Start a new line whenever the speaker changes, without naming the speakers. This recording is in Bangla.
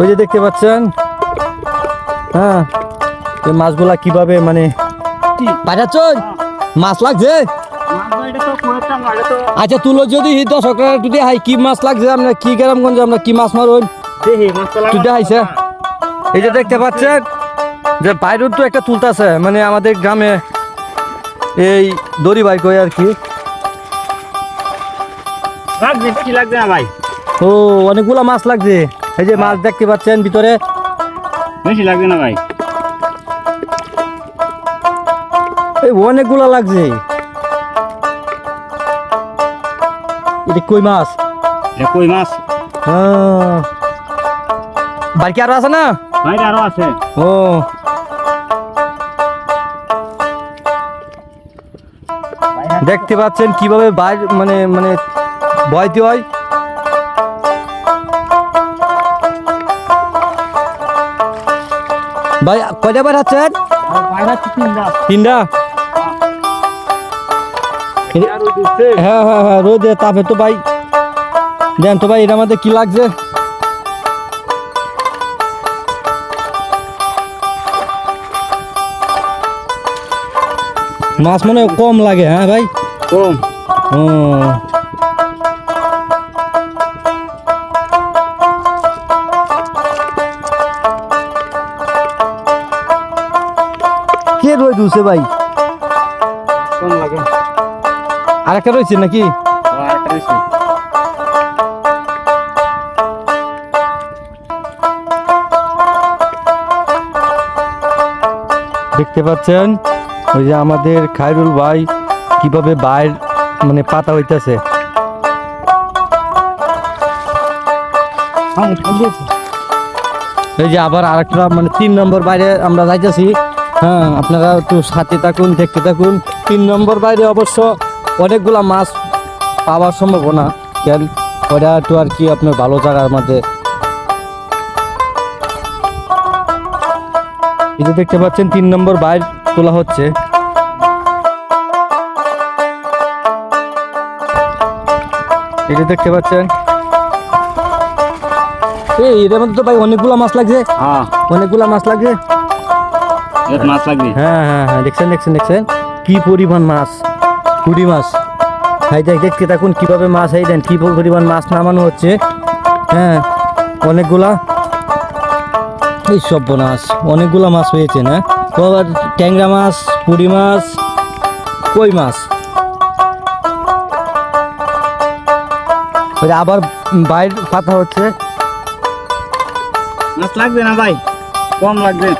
ওই যে দেখতে পাচ্ছেন? হ্যাঁ এই মাছগুলা কীভাবে মানে বাজাচ্ছ মাছ লাগছে? আচ্ছা তুলো যদি দর্শকরা যদি হাই কি মাছ লাগছে আমরা কি গ্রামগঞ্জে আমরা কি মাছ মারুন তুই দেখাইছে এই যে দেখতে পাচ্ছেন যে বাইরের তো একটা তুলতাছে মানে আমাদের গ্রামে এই দড়ি বাইক হয় আর কি।
না ভাই?
ও অনেকগুলা মাছ লাগছে। এই যে মাছ দেখতে পাচ্ছেন ভিতরে।
বেশি লাগবে না ভাই।
এই অনেকগুলা লাগছে। এটা কই মাছ?
এটা কই মাছ?
হ্যাঁ। বাড়ি আরও আছে না?
বাইরে আরও আছে।
ও। দেখতে পাচ্ছেন কীভাবে বাইরে মানে মানে বয়তে হয়। ভাই কয়টা বার আছেন?
তিনটা।
হ্যাঁ হ্যাঁ হ্যাঁ রোদে তাপে তো ভাই। দেন তো ভাই এটা আমাদের কি লাগছে? মাছ মনে কম লাগে হ্যাঁ ভাই?
কম।
ও কে রয়ে ভাই। আর একটা রয়েছে নাকি। দেখতে পাচ্ছেন? ওই যে আমাদের খায়রুল ভাই কীভাবে বাইর মানে পাতা হইতাছে।
হ্যাঁ,
এই যে আবার আরেকটা মানে তিন নম্বর বাইরে আমরা যাইতেছি। হ্যাঁ আপনারা একটু সাথে থাকুন দেখতে থাকুন। তিন নম্বর বাইরে অবশ্য অনেকগুলা মাছ পাওয়ার সম্ভাবনা। কেন? ওটা একটু আর কি আপনার ভালো জায়গার মধ্যে। এই যে দেখতে পাচ্ছেন তিন নম্বর বাইর তোলা হচ্ছে। এটা দেখতে পাচ্ছেন। এই এটার মধ্যে তো ভাই অনেকগুলা মাছ লাগছে।
হ্যাঁ।
অনেকগুলা মাছ লাগছে।
মাছ লাগবে?
হ্যাঁ হ্যাঁ হ্যাঁ দেখছেন দেখছেন দেখছেন? কি পরিমাণ মাছ? কুড়ি মাছ। হাই দেখ দেখতে থাকুন কীভাবে মাছ হাই দেন কি পরিমাণ মাছ নামানো হচ্ছে। হ্যাঁ অনেকগুলা। এই সব মাছ অনেকগুলা মাছ হয়েছে না? আবার ট্যাংরা মাছ পুরি মাছ কই মাছ? আবার বাইর পাতা হচ্ছে।
মাছ লাগবে না ভাই? কম লাগবে।